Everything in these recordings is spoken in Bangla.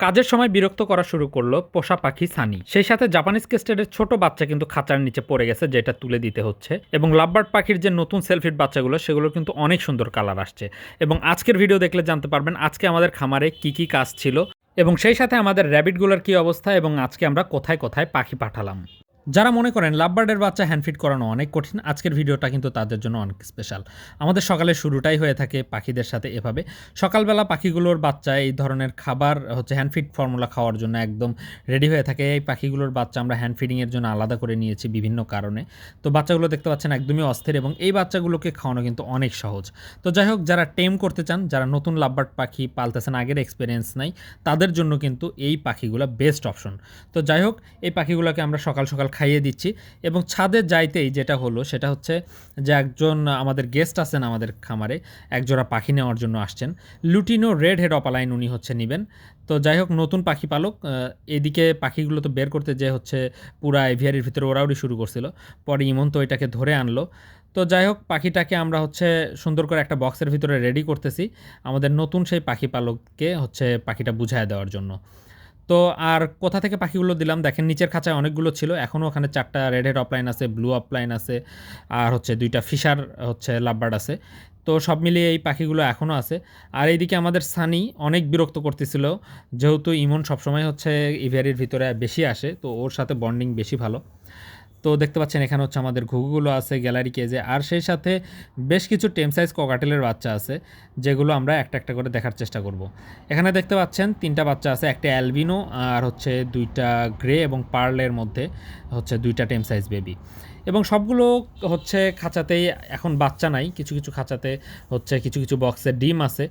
কাজের সময় বিরক্ত করা শুরু করল পোষা পাখি সানি। সেই সাথে জাপানিজ কেস্টেডের ছোট বাচ্চা কিন্তু খাঁচার নিচে পড়ে গেছে, যেটা তুলে দিতে হচ্ছে। এবং লাভবার্ড পাখির যে নতুন সেলফিট বাচ্চাগুলো সেগুলো কিন্তু অনেক সুন্দর কালার আসছে। এবং আজকের ভিডিও দেখলে জানতে পারবেন আজকে আমাদের খামারে কি কি কাজ ছিল। এবং সেই সাথে আমাদের র্যাবিটগুলোর কি অবস্থা এবং আজকে আমরা কোথায় কোথায় পাখি পাঠালাম। যারা মনে করেন লাভবার্ডের বাচ্চা হ্যান্ডফিট করানো অনেক কঠিন, আজকের ভিডিওটা কিন্তু তাদের জন্য অনেক স্পেশাল আমাদের সকালের শুরুটাই হয়ে থাকে পাখিদের সাথে এভাবে। সকালবেলা পাখিগুলোর বাচ্চা এই ধরনের খাবার হচ্ছে হ্যান্ডফিট ফর্মুলা খাওয়ার জন্য একদম রেডি হয়ে থাকে। এই পাখিগুলোর বাচ্চা আমরা হ্যান্ড ফিডিংয়ের জন্য আলাদা করে নিয়েছি বিভিন্ন কারণে। তো বাচ্চাগুলো দেখতে পাচ্ছেন একদমই অস্থির এবং এই বাচ্চাগুলোকে খাওয়ানো কিন্তু অনেক সহজ। তো যাই হোক, যারা টেম করতে চান, যারা নতুন লাভবার্ড পাখি পালতেছেন, আগের এক্সপিরিয়েন্স নাই, তাদের জন্য কিন্তু এই পাখিগুলো বেস্ট অপশন তো যাই হোক, এই পাখিগুলোকে আমরা সকাল সকাল খাইয়ে দিচ্ছি। এবং ছাদে যাইতেই যেটা হলো, সেটা হচ্ছে যে একজন আমাদের গেস্ট আছেন আমাদের খামারে, একজোড়া পাখি নেওয়ার জন্য আসছেন। লুটিনো রেড হেড অপালাইন উনি হচ্ছে নেবেন। তো যাই হোক, নতুন পাখি পালক। এদিকে পাখিগুলো তো বের করতে যে হচ্ছে পুরা এভিয়ারির ভিতরে ওরাউরি শুরু করছিল। পরে ইমন তো এটাকে ধরে আনলো। তো যাই হোক, পাখিটাকে আমরা হচ্ছে সুন্দর করে একটা বক্সের ভিতরে রেডি করতেছি আমাদের নতুন সেই পাখি পালককে হচ্ছে পাখিটা বুঝায় দেওয়ার জন্য। তো আর কোথা থেকে পাখিগুলো দিলাম? দেখেন, নিচের খাঁচায় অনেকগুলো ছিল। এখনও ওখানে চারটা রেড হেড অফলাইন আছে ব্লু অফলাইন আছে, আর হচ্ছে দুইটা ফিশার হচ্ছে লাভবার্ড আছে। তো সব মিলিয়ে এই পাখিগুলো এখনও আছে। আর এইদিকে আমাদের সানি অনেক বিরক্ত করতেছিল, যেহেতু ইমন সবসময় হচ্ছে ইভিয়ারির ভিতরে বেশি আসে, তো ওর সাথে বন্ডিং বেশি ভালো। তো দেখতে পাচ্ছেন, এখানে হচ্ছে আমাদের ঘুঘুগুলো আছে, গ্যালারি কেজে, আর সেই সাথে বেশ কিছু টেম সাইজ ককাটেলের বাচ্চা আছে, যেগুলো আমরা একটা একটা করে দেখার চেষ্টা করব। এখানে দেখতে পাচ্ছেন, তিনটা বাচ্চা আছে, একটা অ্যালবিনো আর হচ্ছে দুইটা গ্রে এবং পার্লের মধ্যে হচ্ছে দুইটা টেম সাইজ বেবি। এবং সবগুলো হচ্ছে খাঁচাতেই এখন বাচ্চা নাই, কিছু কিছু খাঁচাতে হচ্ছে কিছু কিছু বক্সে ডিম আছে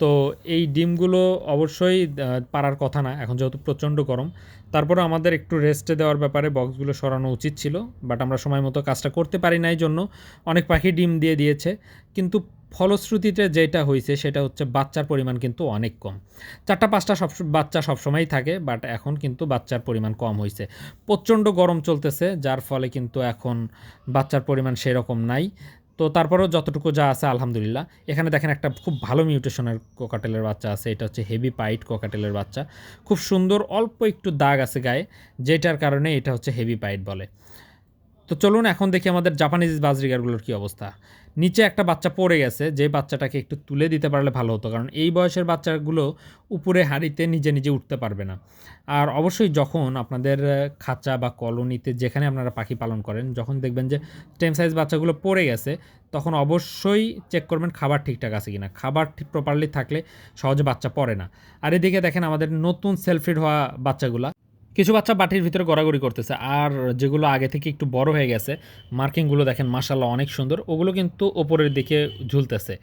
তো এই ডিমগুলো অবশ্যই পারার কথা না, এখন যেহেতু প্রচণ্ড গরম তারপরে আমাদের একটু রেস্টে দেওয়ার ব্যাপারে বক্সগুলো সরানো উচিত ছিল বাট আমরা সময় মতো কাজটা করতে পারি নাই জন্য অনেক পাখি ডিম দিয়ে দিয়েছে, কিন্তু ফলশ্রুতিতে যেটা হয়েছে সেটা হচ্ছে বাচ্চার পরিমাণ কিন্তু অনেক কম। চারটা, পাঁচটা সব, বাচ্চা সবসময়ই থাকে বাট এখন কিন্তু বাচ্চার পরিমাণ কম হয়েছে প্রচণ্ড গরম চলতেছে, যার ফলে কিন্তু এখন বাচ্চার পরিমাণ সেরকম নাই। তো তারপরেও যতটুকু যা আছে, আলহামদুলিল্লাহ। এখানে দেখেন একটা খুব ভালো মিউটেশনের কোকাটেলের বাচ্চা আছে, এটা হচ্ছে হেভি পাইট কোকাটেলের বাচ্চা। খুব সুন্দর, অল্প একটু দাগ আছে গায়ে, যেটার কারণে এটা হচ্ছে হেভি পাইট বলে। তো চলুন এখন দেখি আমাদের জাপানিজ বাজরিগারগুলোর কী অবস্থা। নিচে একটা বাচ্চা পড়ে গেছে, যে বাচ্চাটাকে একটু তুলে দিতে পারলে ভালো হতো, কারণ এই বয়সের বাচ্চাগুলো উপরে হাঁড়িতে নিজে নিজে উঠতে পারবে না। আর অবশ্যই যখন আপনাদের খাঁচা বা কলোনিতে যেখানে আপনারা পাখি পালন করেন, যখন দেখবেন যে স্টেম সাইজ বাচ্চাগুলো পড়ে গেছে, তখন অবশ্যই চেক করবেন খাবার ঠিকঠাক আছে কিনা। খাবার ঠিক প্রপারলি থাকলে সহজে বাচ্চা পড়ে না। আর এদিকে দেখেন আমাদের নতুন সেলফিড হওয়া বাচ্চাগুলা। কিছু বাচ্চা বাটির ভিতরে গড়াগড়ি করতেছে। আর যেগুলো আগে থেকে একটু বড় হয়ে গেছে, মার্কিংগুলো দেখেন মাসাল্লাহ অনেক সুন্দর, ওগুলো কিন্তু ওপরের দিকে ঝুলতেছে।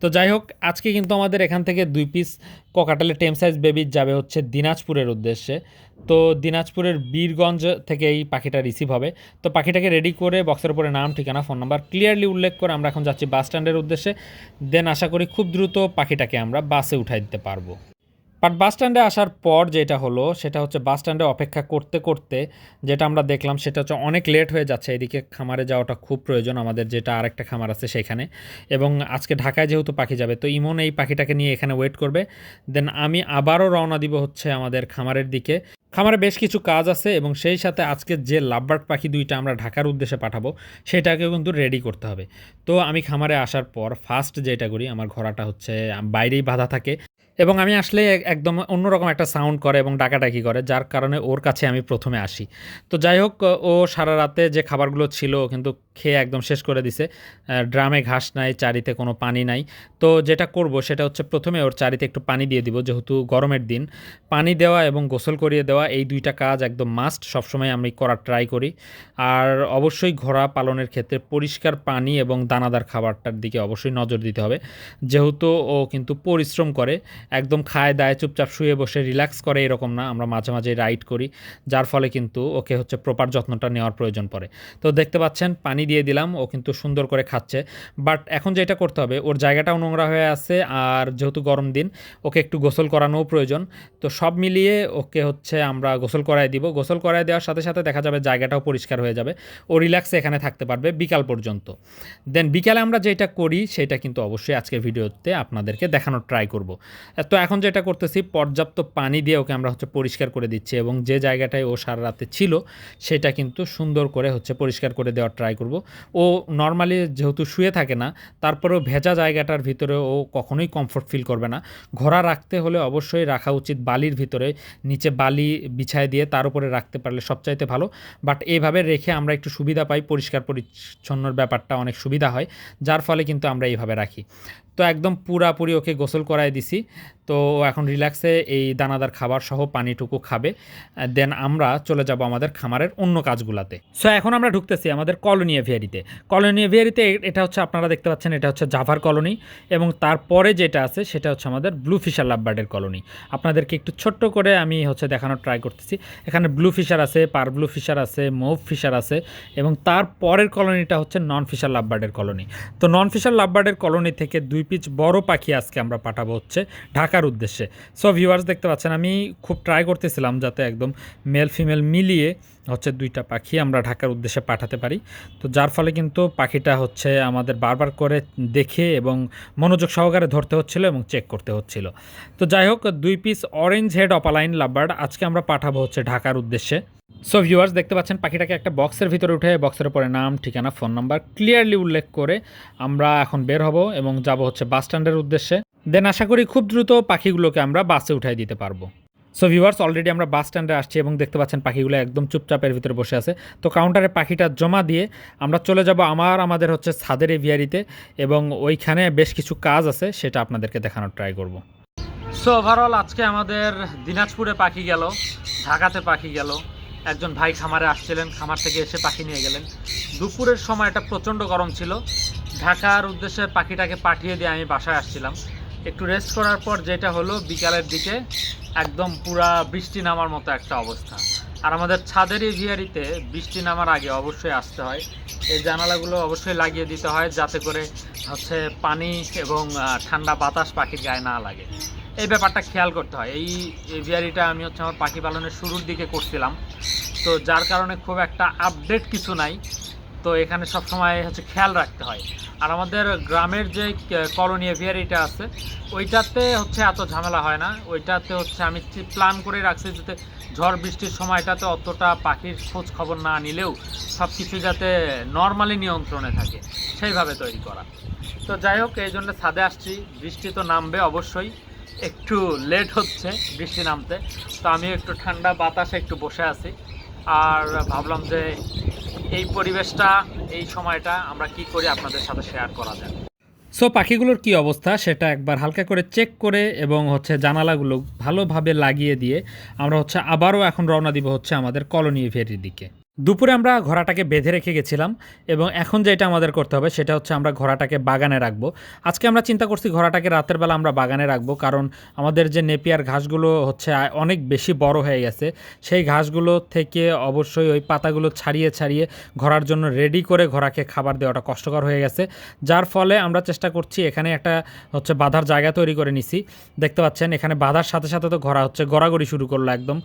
তো যাই হোক, আজকে কিন্তু আমাদের এখান থেকে দুই পিস ককাটালে টেম সাইজ বেবি যাবে হচ্ছে দিনাজপুরের উদ্দেশ্যে। তো দিনাজপুরের বীরগঞ্জ থেকে এই পাখিটা রিসিভ হবে। তো পাখিটাকে রেডি করে বক্সের উপরে নাম, ঠিকানা ফোন নাম্বার ক্লিয়ারলি উল্লেখ করে আমরা এখন যাচ্ছি বাস স্ট্যান্ডের উদ্দেশ্যে। দেন আশা করি খুব দ্রুত পাখিটাকে আমরা বাসে উঠাই দিতে পারব। বাট বাস স্ট্যান্ডে আসার পর যেটা হলো, সেটা হচ্ছে বাস স্ট্যান্ডে অপেক্ষা করতে করতে যেটা আমরা দেখলাম, সেটা হচ্ছে অনেক লেট হয়ে যাচ্ছে। এদিকে খামারে যাওয়াটা খুব প্রয়োজন, আমাদের যেটা আরেকটা খামার আছে সেখানে। এবং আজকে ঢাকায় যেহেতু পাখি যাবে, তো ইমন এই পাখিটাকে নিয়ে এখানে ওয়েট করবে। দেন আমি আবারও রওনা দিব হচ্ছে আমাদের খামারের দিকে। খামারে বেশ কিছু কাজ আছে এবং সেই সাথে আজকে যে লাভবার্ড পাখি দুইটা আমরা ঢাকার উদ্দেশ্যে পাঠাবো, সেটাকেও কিন্তু রেডি করতে হবে। তো আমি খামারে আসার পর ফার্স্ট যেটা করি, আমার ঘোড়াটা হচ্ছে বাইরেই বাধা থাকে। এবং আমি আসলে এক- একদম অন্যরকম একটা সাউন্ড করে এবং ডাকাডাকি করে, যার কারণে ওর কাছে আমি প্রথমে আসি। তো যাই হোক, ও সারা রাতে যে খাবারগুলো ছিল কিন্তু খেয়ে একদম শেষ করে দিছে। ড্রামে ঘাস নাই, চারিতে কোনো পানি নাই। তো যেটা করব সেটা হচ্ছে প্রথমে ওর চারিতে একটু পানি দিয়ে দিব, যেহেতু গরমের দিন। পানি দেওয়া এবং গোসল করিয়ে দেওয়া এই দুইটা কাজ একদম মাস্ট সবসময় আমি করার ট্রাই করি। আর অবশ্যই ঘোড়া পালনের ক্ষেত্রে পরিষ্কার পানি এবং দানাদার খাবারটার দিকে অবশ্যই নজর দিতে হবে। যেহেতু ও কিন্তু পরিশ্রম করে একদম খায় দায়, চুপচাপ শুয়ে বসে, রিল্যাক্স করে এরকম না, আমরা মাঝে মাঝে রাইড করি, যার ফলে কিন্তু ওকে হচ্ছে প্রপার যত্নটা নেওয়ার প্রয়োজন পড়ে। তো দেখতে পাচ্ছেন, পানি দিয়ে দিলাম, ও কিন্তু সুন্দর করে খাচ্ছে। বাট এখন যেটা করতে হবে, ওর জায়গাটাও নোংরা হয়ে আছে, আর যেহেতু গরম দিন, ওকে একটু গোসল করানোও প্রয়োজন। তো সব মিলিয়ে ওকে হচ্ছে আমরা গোসল করায় দিব। গোসল করায় দেওয়ার সাথে সাথে দেখা যাবে জায়গাটাও পরিষ্কার হয়ে যাবে। ও রিল্যাক্সে এখানে থাকতে পারবে বিকাল পর্যন্ত। দেন বিকালে আমরা যেটা করি, সেটা কিন্তু অবশ্যই আজকের ভিডিওতে আপনাদেরকে দেখানোর ট্রাই করব। তো এখন যেটা করতেছি, পর্যাপ্ত পানি দিয়ে ওকে আমরা হচ্ছে পরিষ্কার করে দিচ্ছি এবং যে জায়গাটায় ও সারা রাতে ছিল, সেটা কিন্তু সুন্দর করে হচ্ছে পরিষ্কার করে দেওয়ার ট্রাই করব। ও নর্মালি যেহেতু শুয়ে থাকে না, তারপরেও ভেজা জায়গাটার ভিতরে ও কখনোই কমফোর্ট ফিল করবে না। ঘোড়া রাখতে হলে অবশ্যই রাখা উচিত বালির ভিতরে, নিচে বালি বিছায় দিয়ে তার উপরে রাখতে পারলে সবচাইতে ভালো। বাট এইভাবে রেখে আমরা একটু সুবিধা পাই, পরিষ্কার পরিচ্ছন্নর ব্যাপারটা অনেক সুবিধা হয়, যার ফলে কিন্তু আমরা এইভাবে রাখি। তো একদম পুরাপুরি ওকে গোসল করায় দিছি। তো এখন রিল্যাক্সে এই দানাদার খাবার সহ পানিটুকু খাবে, দেন আমরা চলে যাব আমাদের খামারের অন্য কাজগুলাতে। সো এখন আমরা ঢুকতেছি আমাদের কলোনিয়া ভিয়ারিতে কলোনিয়া এভিয়ারিতে এটা হচ্ছে আপনারা দেখতে পাচ্ছেন, এটা হচ্ছে জাভার কলোনি এবং তারপরে যেটা আছে সেটা হচ্ছে আমাদের ব্লু ফিশার লাভবার্ডের কলোনি। আপনাদেরকে একটু ছোট্ট করে আমি হচ্ছে দেখানোর ট্রাই করতেছি। এখানে ব্লু ফিশার আছে, পার ব্লু ফিশার আছে মুভ ফিশার আছে এবং তার পরের কলোনিটা হচ্ছে নন ফিশার লাভবার্ডের কলোনি। তো নন ফিশার লাভবার্ডের কলোনি থেকে দুই পিচ বড় পাখি আজকে আমরা পাঠাবো হচ্ছে ঢাকার উদ্দেশ্যে। সো ভিউয়ার্স দেখতে পাচ্ছেন, আমি খুব ট্রাই করতেছিলাম যাতে একদম মেল ফিমেল মিলিয়ে হচ্ছে দুইটা পাখি আমরা ঢাকার উদ্দেশ্যে পাঠাতে পারি। তো যার ফলে কিন্তু পাখিটা হচ্ছে আমাদের বারবার করে দেখে এবং মনোযোগ সহকারে ধরতে হচ্ছিল এবং চেক করতে হচ্ছিল। তো যাই হোক, দুই piece orange head opaline lovebird আজকে আমরা পাঠাবো হচ্ছে ঢাকার উদ্দেশ্যে। সো ভিউয়ার্স দেখতে পাচ্ছেন, পাখিটাকে একটা বক্সের ভিতরে উঠে বক্সের উপরে নাম, ঠিকানা ফোন নাম্বার ক্লিয়ারলি উল্লেখ করে আমরা এখন বের হব এবং যাব হচ্ছে বাস স্ট্যান্ডের উদ্দেশ্যে। দেন আশা করি খুব দ্রুত পাখিগুলোকে আমরা বাসে উঠাই দিতে পারব। সো ভিউয়ার্স অলরেডি আমরা বাস স্ট্যান্ডে আসছি এবং দেখতে পাচ্ছেন পাখিগুলো একদম চুপচাপের ভিতরে বসে আছে। তো কাউন্টারে পাখিটা জমা দিয়ে আমরা চলে যাব আমার, আমাদের হচ্ছে ছাদের এভিয়ারিতে এবং ওইখানে বেশ কিছু কাজ আছে, সেটা আপনাদেরকে দেখানোর ট্রাই করব। সো ওভারঅল আজকে আমাদের দিনাজপুরে পাখি গেল, ঢাকাতে পাখি গেল। একজন ভাই খামারে আসছিলেন, খামার থেকে এসে পাখি নিয়ে গেলেন। দুপুরের সময়টা প্রচণ্ড গরম ছিল। ঢাকার উদ্দেশ্যে পাখিটাকে পাঠিয়ে দিয়ে আমি বাসায় আসছিলাম। একটু রেস্ট করার পর যেটা হলো বিকালের দিকে একদম পুরা বৃষ্টি নামার মতো একটা অবস্থা। আর আমাদের ছাদের এভিয়ারিতে বৃষ্টি নামার আগে অবশ্যই আসতে হয়। এই জানালাগুলো অবশ্যই লাগিয়ে দিতে হয় যাতে করে হচ্ছে পানি এবং ঠান্ডা বাতাস পাখির গায়ে না লাগে। এই ব্যাপারটা খেয়াল করতে হয়। এই এভিয়ারিটা আমি হচ্ছে আমার পাখি পালনের শুরুর দিকে করছিলাম। তো যার কারণে খুব একটা আপডেট কিছু নাই। তো এখানে সবসময় হচ্ছে খেয়াল রাখতে হয়। আর আমাদের গ্রামের যে কলোনি এভিয়ারিটা আছে, ওইটাতে হচ্ছে এত ঝামেলা হয় না। ওইটাতে হচ্ছে আমি প্ল্যান করে রাখছি যাতে ঝড় বৃষ্টির সময়টাতে অতটা পাখির খোঁজ খবর না নিলেও সব কিছু যাতে নর্মালি নিয়ন্ত্রণে থাকে, সেইভাবে তৈরি করা। তো যাই হোক, এই জন্য ছাদে আসছি। বৃষ্টি তো নামবে অবশ্যই। একটু লেট হচ্ছে বৃষ্টি নামতে। তো আমি একটু ঠান্ডা বাতাসে একটু বসে আছি। আর ভাবলাম যে এই পরিবেশটা, এই সময়টা আমরা কি করি আপনাদের সাথে শেয়ার করা যায়। সো পাখিগুলোর কি অবস্থা সেটা একবার হালকা করে চেক করে এবং হচ্ছে জানালাগুলো ভালোভাবে লাগিয়ে দিয়ে আমরা হচ্ছে আবারও এখন রওনা দিব হচ্ছে আমাদের কলোনি ফেরির দিকে। দুপুরে আমরা ঘোড়াটাকে বেঁধে রেখে গেছিলাম এবং এখন যেটা আমাদের করতে হবে সেটা হচ্ছে আমরা ঘোড়াটাকে বাগানে রাখব। আজকে আমরা চিন্তা করছি ঘোড়াটাকে রাতের বেলা আমরা বাগানে রাখব কারণ আমাদের যে নেপিয়ার ঘাসগুলো হচ্ছে অনেক বেশি বড় হয়ে গেছে। সেই ঘাসগুলো থেকে অবশ্যই ওই পাতাগুলো ছাড়িয়ে ছাড়িয়ে ঘোড়ার জন্য রেডি করে ঘোড়াকে খাবার দেওয়াটা কষ্টকর হয়ে গেছে। যার ফলে আমরা চেষ্টা করছি এখানে একটা হচ্ছে বাঁধার জায়গা তৈরি করে নিছি। দেখতে পাচ্ছেন এখানে বাঁধার সাথে সাথে তো ঘোড়া হচ্ছে গড়াগড়ি শুরু করল একদম।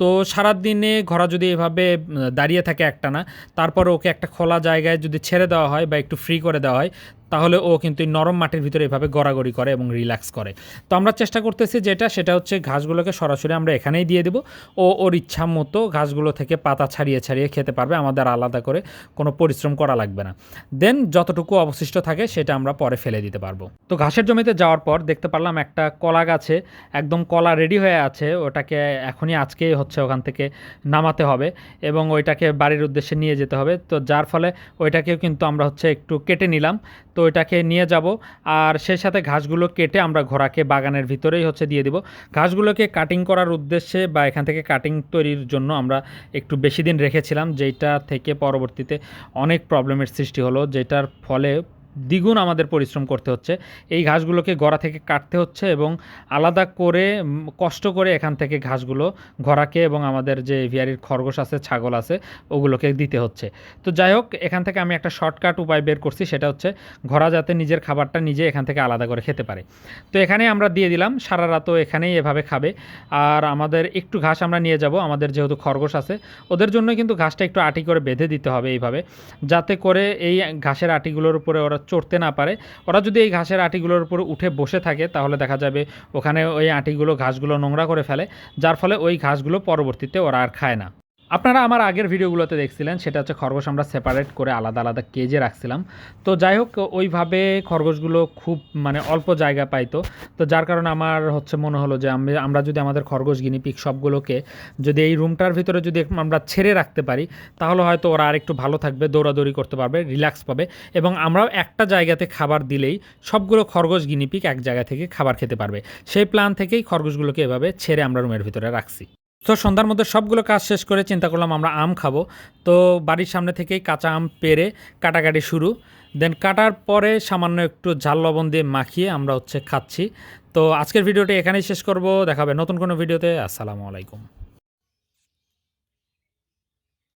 তো সারাদিনে ঘোড়া যদি এভাবে দাঁড়িয়ে থাকে একটা না তারপর ওকে একটা খোলা জায়গায় যদি ছেড়ে দেওয়া হয় বা একটু ফ্রি করে দেওয়া হয় তাহলে ও কিন্তু নরম মাটির ভিতরে এভাবে গড়াগড়ি করে এবং রিল্যাক্স করে। তো আমরা চেষ্টা করতেছি যেটা, সেটা হচ্ছে ঘাসগুলোকে সরাসরি আমরা এখানেই দিয়ে দেবো। ও ওর ইচ্ছা মতো ঘাসগুলো থেকে পাতা ছাড়িয়ে ছাড়িয়ে খেতে পারবে, আমাদের আলাদা করে কোনো পরিশ্রম করা লাগবে না। দেন যতটুকু অবশিষ্ট থাকে সেটা আমরা পরে ফেলে দিতে পারব। তো ঘাসের জমিতে যাওয়ার পর দেখতে পারলাম একটা কলা গাছে একদম কলা রেডি হয়ে আছে, ওটাকে এখনই আজকেই হচ্ছে ওখান থেকে নামাতে হবে এবং ওইটাকে বাড়ির উদ্দেশ্যে নিয়ে যেতে হবে। তো যার ফলে ওইটাকেও কিন্তু আমরা হচ্ছে একটু কেটে নিলাম। তো ওইটাকে নিয়ে যাব আর সেই সাথে ঘাসগুলো কেটে আমরা ঘোড়াকে বাগানের ভিতরেই হচ্ছে দিয়ে দিব। ঘাসগুলোকে কাটিং করার উদ্দেশ্যে বা এখান থেকে কাটিং তৈরির জন্য আমরা একটু বেশি দিন রেখেছিলাম যেটা থেকে পরবর্তীতে অনেক প্রবলেমের সৃষ্টি হলো, যেটার ফলে দ্বিগুণ আমাদের পরিশ্রম করতে হচ্ছে। এই ঘাসগুলোকে গড়া থেকে কাটতে হচ্ছে এবং আলাদা করে কষ্ট করে এখান থেকে ঘাসগুলো ঘোড়াকে এবং আমাদের যে ভিয়ারির খরগোশ আছে, ছাগল আছে, ওগুলোকে দিতে হচ্ছে। তো যাই হোক, এখান থেকে আমি একটা শর্টকাট উপায় বের করছি, সেটা হচ্ছে ঘোড়া যাতে নিজের খাবারটা নিজে এখান থেকে আলাদা করে খেতে পারে। তো এখানে আমরা দিয়ে দিলাম, সারা রাতও এখানেই এভাবে খাবে। আর আমাদের একটু ঘাস আমরা নিয়ে যাব, আমাদের যেহেতু খরগোশ আছে, ওদের জন্য কিন্তু ঘাসটা একটু আটি করে বেঁধে দিতে হবে এইভাবে, যাতে করে এই ঘাসের আটিগুলোর উপরে ওরা চড়তে না পারে। ওরা যদি এই ঘাসের আঁটিগুলোর উপর উঠে বসে থাকে, তাহলে দেখা যাবে ওখানে ওই আঁটিগুলো ঘাসগুলো নোংরা করে ফেলে। যার ফলে ওই ঘাসগুলো পরবর্তীতে ওরা আর খায় না। আপনারা আমার আগের ভিডিওগুলোতে দেখছিলেন, সেটা হচ্ছে খরগোশ আমরা সেপারেট করে আলাদা আলাদা কেজে রাখছিলাম। তো যাই হোক, ওইভাবে খরগোশগুলো খুব মানে অল্প জায়গা পাইতো তো। যার কারণে আমার হচ্ছে মনে হলো যে আমি আমরা যদি আমাদের খরগোশ গিনিপিক সবগুলোকে যদি এই রুমটার ভিতরে যদি আমরা ছেড়ে রাখতে পারি, তাহলে হয়তো ওরা আর একটু ভালো থাকবে, দৌড়াদৌড়ি করতে পারবে রিল্যাক্স পাবে। এবং আমরাও একটা জায়গাতে খাবার দিলেই সবগুলো খরগোশ গিনিপিক এক জায়গা থেকে খাবার খেতে পারবে। সেই প্ল্যান থেকেই খরগোশগুলোকে এভাবে ছেড়ে আমরা রুমের ভিতরে রাখছি। তো সন্ধ্যার মধ্যে সবগুলো কাজ শেষ করে চিন্তা করলাম আমরা আম খাব। তো বাড়ির সামনে থেকেই কাঁচা আম পেরে কাটাকাটি শুরু। দেন কাটার পরে সামান্য একটু ঝাল লবণ দিয়ে মাখিয়ে আমরা হচ্ছে খাচ্ছি। তো আজকের ভিডিওটি এখানেই শেষ করব। দেখাবে নতুন কোনো ভিডিওতে। আসসালামু আলাইকুম।